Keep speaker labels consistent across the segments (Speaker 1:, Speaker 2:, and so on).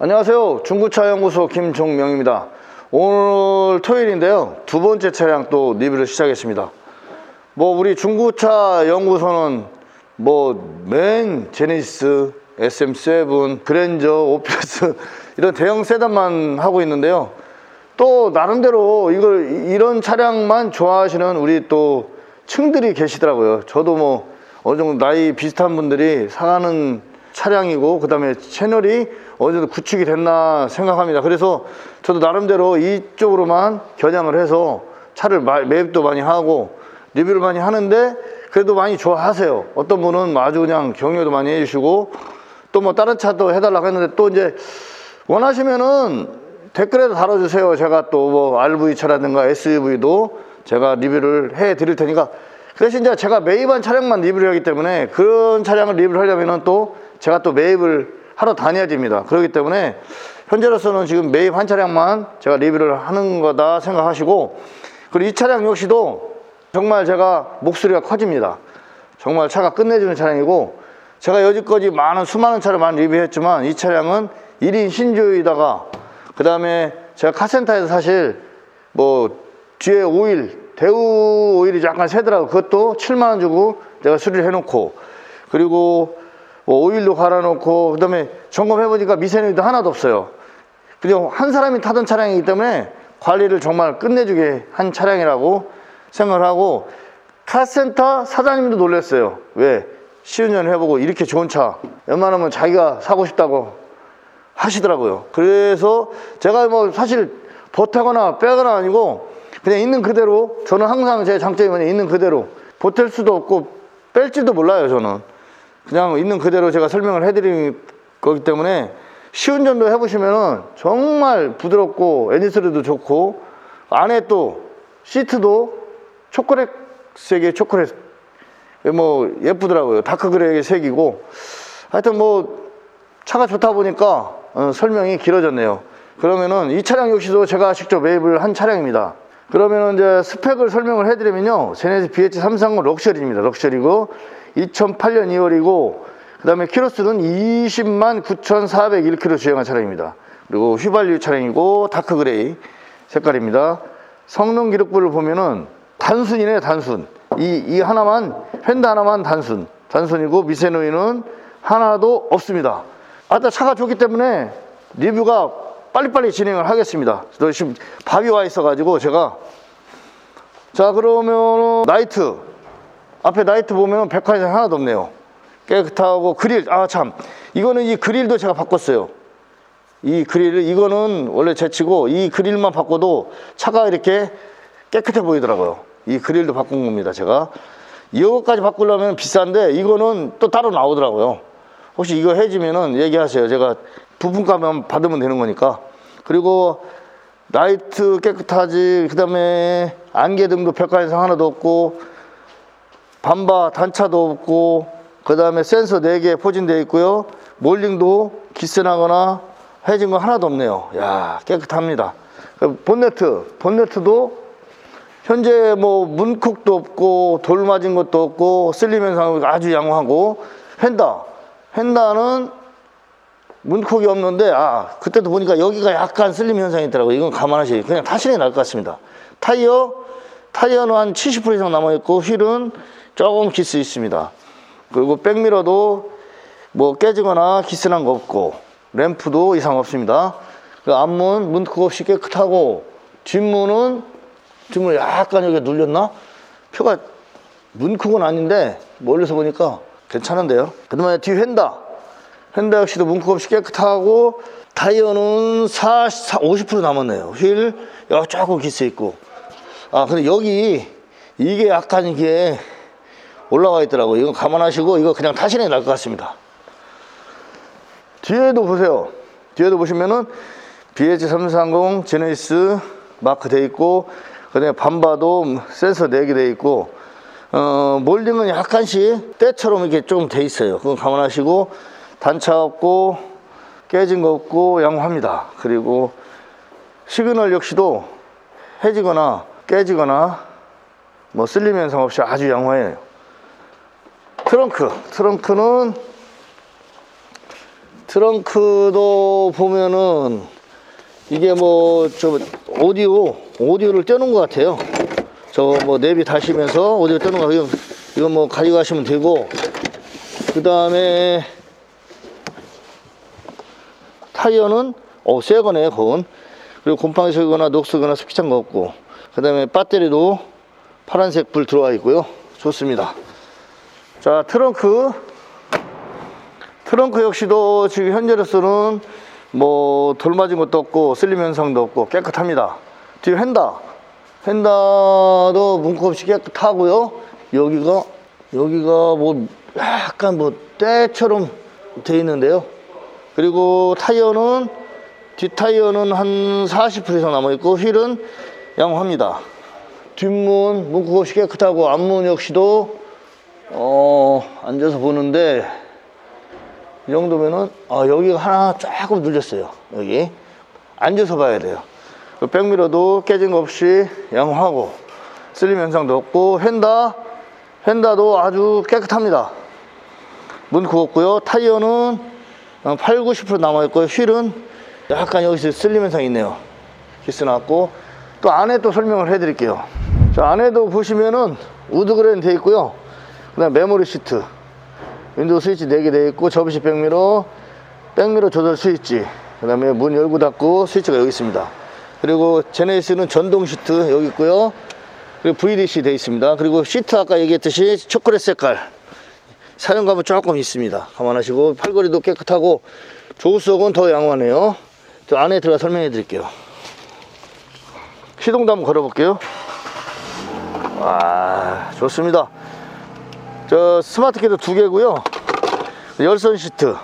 Speaker 1: 안녕하세요. 중고차 연구소 김종명입니다. 오늘 토요일인데요. 두 번째 차량 또 리뷰를 시작했습니다. 뭐 우리 중고차 연구소는 뭐 맨 제네시스, SM7, 그랜저, 오피스 이런 대형 세단만 하고 있는데요. 또 나름대로 이걸 이런 차량만 좋아하시는 우리 또 층들이 계시더라고요. 저도 뭐 어느 정도 나이 비슷한 분들이 사가는 차량이고 그 다음에 채널이 어느 정도 구축이 됐나 생각합니다. 그래서 저도 나름대로 이쪽으로만 겨냥을 해서 차를 마- 매입도 많이 하고 리뷰를 많이 하는데 그래도 많이 좋아하세요. 어떤 분은 뭐 아주 그냥 격려도 많이 해주시고 또 뭐 다른 차도 해달라고 했는데 또 이제 원하시면은 댓글에도 달아주세요. 제가 또 뭐 RV 차라든가 SUV도 제가 리뷰를 해 드릴 테니까 그 대신 이제 제가 매입한 차량만 리뷰를 하기 때문에 그런 차량을 리뷰를 하려면은 또 제가 또 매입을 하러 다녀야 됩니다. 그렇기 때문에 현재로서는 지금 매입 한 차량만 제가 리뷰를 하는 거다 생각하시고 그리고 이 차량 역시도 정말 제가 목소리가 커집니다. 정말 차가 끝내주는 차량이고 제가 여지까지 많은 수많은 차를 많이 리뷰했지만 이 차량은 1인 신조이다가 그 다음에 제가 카센터에서 사실 뭐 뒤에 오일 대우 오일이 약간 새더라고 그것도 7만 원 주고 내가 수리를 해놓고 그리고 뭐 오일도 갈아놓고 그 다음에 점검해보니까 미세누이도 하나도 없어요 그냥 한 사람이 타던 차량이기 때문에 관리를 정말 끝내주게 한 차량이라고 생각을 하고 카센터 사장님도 놀랐어요. 왜? 시운전 해보고 이렇게 좋은 차 웬만하면 자기가 사고 싶다고 하시더라고요. 그래서 제가 뭐 사실 보태거나 빼거나 아니고 그냥 있는 그대로 저는 항상 제 장점이 뭐냐 있는 그대로 보탤 수도 없고 뺄지도 몰라요 저는 그냥 있는 그대로 제가 설명을 해드리는 거기 때문에 시운전도 해보시면은 정말 부드럽고 소리도 좋고 안에 또 시트도 초콜릿 색의 초콜릿. 뭐 예쁘더라고요. 다크 그레이의 색이고. 하여튼 뭐 차가 좋다 보니까 어, 설명이 길어졌네요. 그러면은 이 차량 역시도 제가 직접 매입을 한 차량입니다. 그러면은 이제 스펙을 설명을 해드리면요. 제네시 BH330 럭셔리입니다. 럭셔리고 2008년 2월이고 그 다음에 키로수는 20만 9,401km 주행한 차량입니다. 그리고 휘발유 차량이고 다크 그레이 색깔입니다. 성능 기록부를 보면은 단순이네 단순. 이, 이 하나만 휀다 하나만 단순. 단순이고 미세 노이는 하나도 없습니다. 아따 차가 좋기 때문에 리뷰가 빨리빨리 진행을 하겠습니다. 저 지금 밥이 와 있어 가지고 제가. 자 그러면 나이트 앞에 나이트 보면 백화점 하나도 없네요. 깨끗하고 그릴 아 참. 이거는 이 그릴도 제가 바꿨어요. 이 그릴을 이거는 원래 제치고 이 그릴만 바꿔도 차가 이렇게 깨끗해 보이더라고요. 이 그릴도 바꾼 겁니다 제가. 이거까지 바꾸려면 비싼데 이거는 또 따로 나오더라고요. 혹시 이거 해지면은 얘기하세요. 제가 부품값만 받으면 되는 거니까. 그리고 라이트 깨끗하지 그 다음에 안개등도 백화에서 하나도 없고 반바 단차도 없고 그 다음에 센서 4개 포진되어 있고요. 몰링도 기스나거나 해진 거 하나도 없네요. 야 깨끗합니다. 그 본네트 본네트도 현재 뭐 문콕도 없고 돌 맞은 것도 없고 슬림 현상 아주 양호하고. 펜다 펜다는 문콕이 없는데 아 그때도 보니까 여기가 약간 슬림 현상이 있더라고요. 이건 감안하셔야 그냥 게 나을 것 같습니다. 타이어 타이어는 한 70% 이상 남아있고 휠은 조금 기스 있습니다. 그리고 백미러도 뭐 깨지거나 기스난 거 없고 램프도 이상 없습니다. 그 앞문 문콕 없이 깨끗하고 뒷문은 뒷문 약간 여기 눌렸나? 표가 문콕은 아닌데 멀리서 보니까 괜찮은데요? 그 다음에 뒤 휀다. 휀다 역시도 문콕 없이 깨끗하고 타이어는 40, 50% 남았네요. 휠 조금 기스 있고 아 근데 여기 이게 약간 이게 올라가 있더라고 이거 감안하시고 이거 그냥 타시는 게 나을 것 같습니다. 뒤에도 보세요. 뒤에도 보시면은 BH330 제네시스 마크 돼 있고 그 다음에 반바도 센서 4개 돼 있고 어, 몰딩은 약간씩 때처럼 이렇게 좀 돼 있어요. 그거 감안하시고 단차 없고 깨진 거 없고 양호합니다. 그리고 시그널 역시도 해지거나 깨지거나 뭐 쓸림 현상 없이 아주 양호해요. 트렁크. 트렁크는 트렁크도 보면은 이게 뭐 저 오디오 오디오를 떼놓은 것 같아요. 저 뭐 내비 다시면서 오디오 떼놓은 거. 이거 뭐 가져가시면 되고. 그 다음에 타이어는 어 새 거네 그건 그리고 곰팡이 새거나 녹슬거나 스키찬 거 없고 그 다음에 배터리도 파란색 불 들어와 있고요. 좋습니다. 자 트렁크. 트렁크 역시도 지금 현재로서는 뭐 돌맞은 것도 없고 쓸림 현상도 없고 깨끗합니다. 뒤에 휀다. 휀다도 문콕 없이 깨끗하고요. 여기가 여기가 뭐 약간 뭐 때처럼 돼 있는데요. 그리고 타이어는 뒷타이어는 한 40% 이상 남아있고 휠은 양호합니다. 뒷문 문콕 없이 깨끗하고 앞문 역시도 어 앉아서 보는데 이 정도면은 아 여기가 하나 조금 눌렸어요 여기. 앉아서 봐야 돼요. 그 백미러도 깨진 거 없이 양호하고 쓸림 현상도 없고 휀다 휀다도 아주 깨끗합니다. 문 굽었고요. 타이어는 8, 90% 남아있고요. 휠은 약간 여기서 쓸림 현상이 있네요. 기스 났고 또 안에 또 설명을 해드릴게요. 자 안에도 보시면은 우드그레인 돼 있고요. 그 다음 메모리 시트 윈도우 스위치 4개 되어 있고 접이식 백미러 백미러 조절 스위치 그 다음에 문 열고 닫고 스위치가 여기 있습니다. 그리고 제네시스는 전동 시트 여기 있고요. 그리고 VDC 되어 있습니다. 그리고 시트 아까 얘기했듯이 초콜릿 색깔 사용감은 조금 있습니다. 감안하시고 팔걸이도 깨끗하고 조수석은 더 양호하네요. 저 안에 들어가 설명해 드릴게요 시동도 한번 걸어 볼게요. 와 좋습니다. 저 스마트 키도 두 개고요. 열선 시트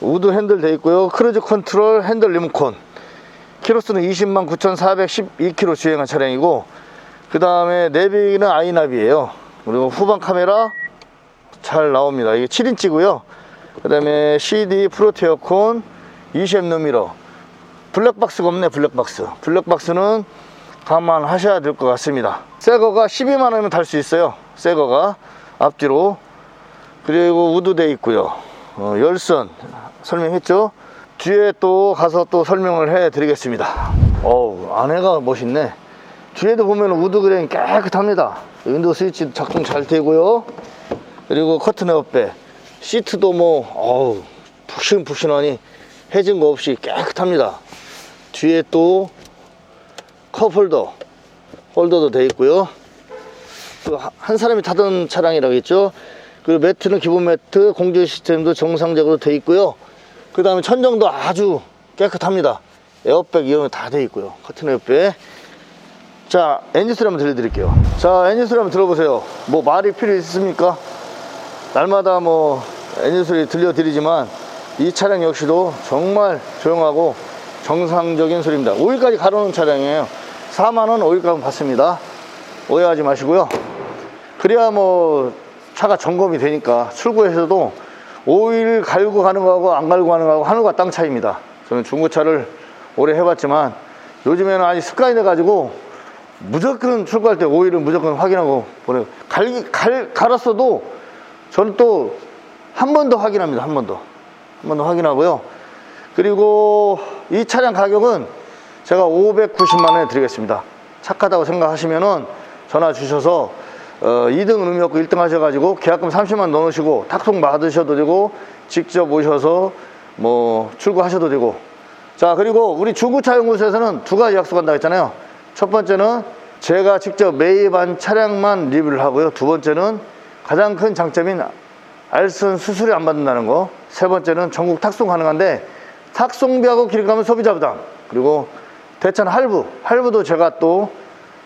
Speaker 1: 우드 핸들 돼 있고요. 크루즈 컨트롤 핸들 리모컨. 키로수는 20만 9,412km 주행한 차량이고 그 다음에 내비는 아이나비에요. 그리고 후방 카메라 잘 나옵니다. 이게 7인치고요. 그 다음에 CD 프로트 에어컨 20M 미러. 블랙박스가 없네 블랙박스. 블랙박스는 감안하셔야 될 것 같습니다. 새거가 12만 원이면 탈수 있어요. 새거가 앞뒤로. 그리고 우드 돼 있고요. 어, 열선 설명했죠? 뒤에 또 가서 또 설명을 해 드리겠습니다. 어우 안에가 멋있네. 뒤에도 보면 우드 그레인 깨끗합니다. 윈도우 스위치 작동 잘 되고요. 그리고 커튼 에어백 시트도 뭐 어우 푹신푹신하니 해진 거 없이 깨끗합니다. 뒤에 또 컵 홀더. 홀더도 돼 있고요. 그한 사람이 타던 차량이라고 했죠. 그리고 매트는 기본 매트 공조 시스템도 정상적으로 돼 있고요. 그 다음에 천정도 아주 깨끗합니다. 에어백 거다돼 있고요. 커튼 에어백. 자 엔진 소리 한번 들려드릴게요. 자 엔진 소리 한번 들어보세요. 뭐 말이 필요 있습니까? 날마다 뭐 엔진 소리 들려드리지만 이 차량 역시도 정말 조용하고 정상적인 소리입니다. 오일까지 갈아놓은 차량이에요 4만원 오일값은 받습니다. 오해하지 마시고요. 그래야 뭐 차가 점검이 되니까 출고에서도 오일 갈고 가는 거하고 안 갈고 가는 거하고 하늘과 땅 차이입니다. 저는 중고차를 오래 해봤지만 요즘에는 아직 습관이 돼가지고 무조건 출고할 때 오일은 무조건 확인하고 보내고 갈, 갈, 갈았어도 저는 또 한 번 더 확인합니다. 한 번 더. 한 번 더 확인하고요. 그리고 이 차량 가격은 제가 590만 원에 드리겠습니다. 착하다고 생각하시면은 전화 주셔서 어, 2등은 의미 없고 1등 하셔가지고 계약금 30만 넣으시고 탁송 받으셔도 되고 직접 오셔서 뭐 출고하셔도 되고. 자 그리고 우리 중고차 연구소에서는 두 가지 약속한다고 했잖아요. 첫 번째는 제가 직접 매입한 차량만 리뷰를 하고요. 두 번째는 가장 큰 장점인 알선 수수료 안 받는다는 거. 세 번째는 전국 탁송 가능한데 탁송비하고 기름값은 소비자 부담. 그리고 대천 할부. 할부도 제가 또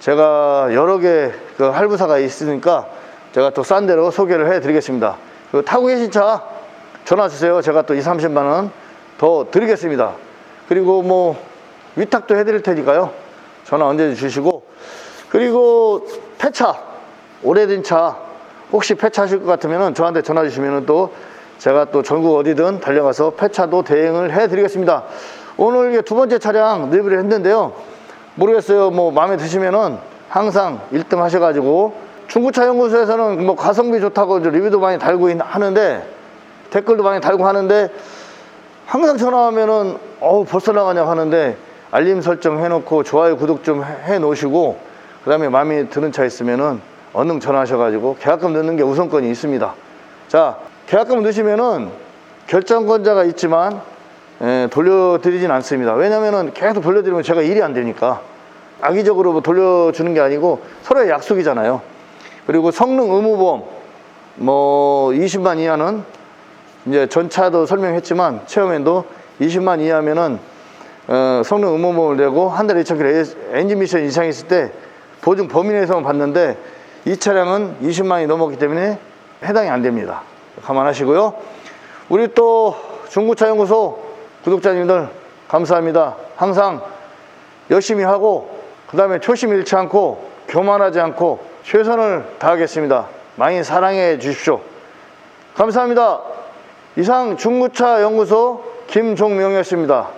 Speaker 1: 제가 여러 개 그 할부사가 있으니까 제가 또싼 대로 소개를 해 드리겠습니다. 그 타고 계신 차 전화 주세요. 제가 또 2, 30만 원 더 드리겠습니다. 그리고 뭐 위탁도 해 드릴 테니까요. 전화 언제든 주시고. 그리고 폐차. 오래된 차. 혹시 폐차하실 것 같으면 저한테 전화 주시면 또 제가 또 전국 어디든 달려가서 폐차도 대행을 해 드리겠습니다 오늘 이게 두 번째 차량 리뷰를 했는데요. 모르겠어요. 뭐 마음에 드시면은 항상 1등 하셔가지고 중고차 연구소에서는 뭐 가성비 좋다고 리뷰도 많이 달고 있- 하는데 댓글도 많이 달고 하는데 항상 전화하면은 어우 벌써 나가냐 하는데 알림 설정 해놓고 좋아요 구독 좀 해- 해놓으시고 그 다음에 마음에 드는 차 있으면은 얼른 전화하셔가지고 계약금 넣는 게 우선권이 있습니다. 자 계약금 넣으시면은 결정권자가 있지만 예, 돌려드리진 않습니다 왜냐면은 계속 돌려드리면 제가 일이 안 되니까 악의적으로 뭐 돌려주는 게 아니고 서로의 약속이잖아요 그리고 성능 의무보험 뭐 20만 이하는 이제 전차도 설명했지만 체험엔도 20만 이하면은 어, 성능 의무보험을 내고 한 달에 2,000km 엔진 미션 이상 있을 때 보증 범위 내에서만 받는데 이 차량은 20만이 넘었기 때문에 해당이 안 됩니다. 감안하시고요. 우리 또 중고차 연구소 구독자님들 감사합니다. 항상 열심히 하고 그 다음에 초심 잃지 않고 교만하지 않고 최선을 다하겠습니다. 많이 사랑해 주십시오. 감사합니다. 이상 중고차 연구소 김종명이었습니다.